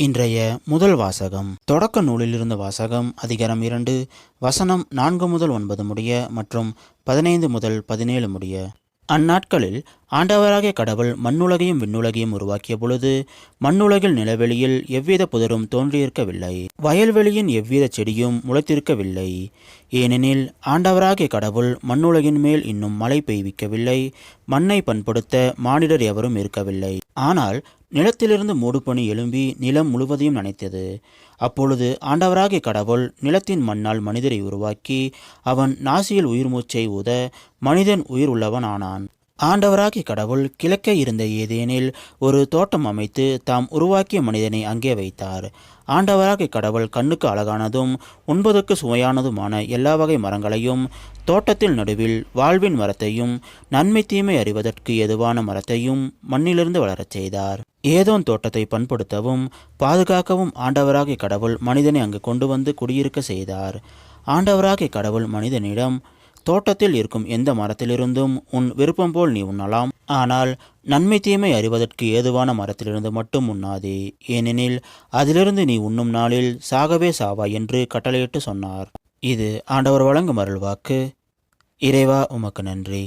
இன்றைய முதல் வாசகம் தொடக்க நூலிலிருந்து வாசகம் அதிகாரம் இரண்டு வசனம் நான்கு முதல் ஒன்பது முடிய மற்றும் பதினைந்து முதல் பதினேழு முடிய. அந்நாட்களில் ஆண்டவராகிய கடவுள் மண்ணுலகையும் விண்ணுலகையும் உருவாக்கிய பொழுது மண்ணுலகில் நிலவெளியில் எவ்வித புதரும் தோன்றியிருக்கவில்லை. வயல்வெளியின் எவ்வித செடியும் முளைத்திருக்கவில்லை. ஏனெனில் ஆண்டவராகிய கடவுள் மண்ணுலகின் மேல் இன்னும் மழை பெய்விக்கவில்லை. மண்ணை பண்படுத்த மானிடர் எவரும் இருக்கவில்லை. ஆனால் நிலத்திலிருந்து மூடுபனி எழும்பி நிலம் முழுவதையும் நனைத்தது. அப்பொழுது ஆண்டவராகிய கடவுள் நிலத்தின் மண்ணால் மனிதரை உருவாக்கி அவன் நாசியில் உயிர் மூச்சை ஊத மனிதன் உயிர் உள்ளவன் ஆனான். ஆண்டவராகிய கடவுள் கிழக்கே இருந்த ஏதேனில் ஒரு தோட்டம் அமைத்து தாம் உருவாக்கிய மனிதனை அங்கே வைத்தார். ஆண்டவராகிய கடவுள் கண்ணுக்கு அழகானதும் உண்பதற்கு சுவையானதுமான எல்லா வகை மரங்களையும் தோட்டத்தில் நடுவில் வாழ்வின் மரத்தையும் நன்மை தீமை அறிவதற்கு எதுவான மரத்தையும் மண்ணிலிருந்து வளரச் செய்தார். ஏதோன் தோட்டத்தை பண்படுத்தவும் பாதுகாக்கவும் ஆண்டவராகிய கடவுள் மனிதனை அங்கு கொண்டு வந்து குடியிருக்க செய்தார். ஆண்டவராகிய கடவுள் மனிதனிடம் தோட்டத்தில் இருக்கும் எந்த மரத்திலிருந்தும் உன் விருப்பம் போல் நீ உண்ணலாம். ஆனால் நன்மை தீமை அறிவதற்கு ஏதுவான மரத்திலிருந்து மட்டும் உண்ணாதே. ஏனெனில் அதிலிருந்து நீ உண்ணும் நாளில் சாகவே சாவாய் என்று கட்டளையிட்டு சொன்னார். இது ஆண்டவர் வழங்கும் அருள்வாக்கு. இறைவா உமக்கு நன்றி.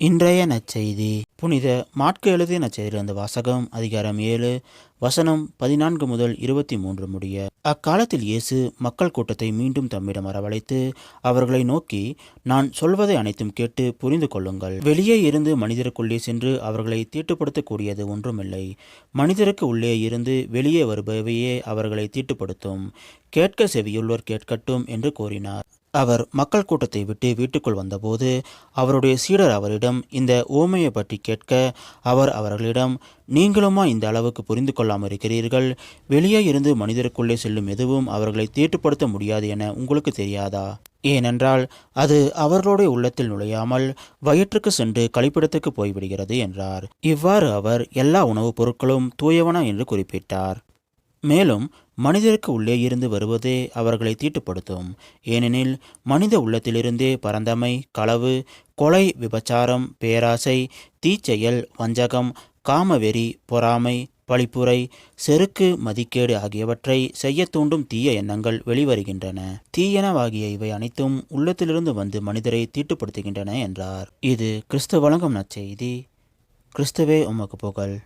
இன்றைய நற்செய்தி. புனித மாட்கு எழுதிய நற்செய்தியிலிருந்து வாசகம் அதிகாரம் ஏழு வசனம் பதினான்கு முதல் இருபத்தி மூன்று முடிய. அக்காலத்தில் இயேசு மக்கள் கூட்டத்தை மீண்டும் தம்மிடம் வரவழைத்து அவர்களை நோக்கி நான் சொல்வதை அனைத்தும் கேட்டு புரிந்து கொள்ளுங்கள். வெளியே இருந்து மனிதருக்குள்ளே சென்று அவர்களை தீட்டுப்படுத்தக்கூடியது ஒன்றுமில்லை. மனிதருக்கு உள்ளே இருந்து வெளியே வருபவையே அவர்களை தீட்டுப்படுத்தும். கேட்க செவியுள்ளோர் கேட்கட்டும் என்று கூறினார். அவர் மக்கள் கூட்டத்தை விட்டு வீட்டுக்குள் வந்தபோது அவருடைய சீடர் அவரிடம் இந்த ஓமையை பற்றி கேட்க அவர் அவர்களிடம் நீங்களுமா இந்த அளவுக்கு புரிந்து கொள்ளாமல் இருக்கிறீர்கள்? வெளியே இருந்து மனிதருக்குள்ளே செல்லும் எதுவும் அவர்களை தீட்டுப்படுத்த முடியாது என உங்களுக்கு தெரியாதா? ஏனென்றால் அது அவர்களுடைய உள்ளத்தில் நுழையாமல் வயிற்றுக்கு சென்று கழிப்பிடத்துக்கு போய்விடுகிறது என்றார். இவ்வாறு அவர் எல்லா உணவுப் பொருட்களும் தூயவன என்று குறிப்பிட்டார். மேலும் மனிதருக்கு உள்ளே இருந்து வருவதே அவர்களை தீட்டுப்படுத்தும். ஏனெனில் மனித உள்ளத்திலிருந்தே பரந்தமை களவு கொலை விபச்சாரம் பேராசை தீச்செயல் வஞ்சகம் காமவெறி பொறாமை பழிப்புரை செருக்கு மதிக்கேடு ஆகியவற்றை செய்ய தூண்டும் தீய எண்ணங்கள் வெளிவருகின்றன. தீயனவாகிய இவை அனைத்தும் உள்ளத்திலிருந்து வந்து மனிதரை தீட்டுப்படுத்துகின்றன என்றார். இது கிறிஸ்து வழங்கும் நற்செய்தி. கிறிஸ்துவே உமக்கு புகழ்.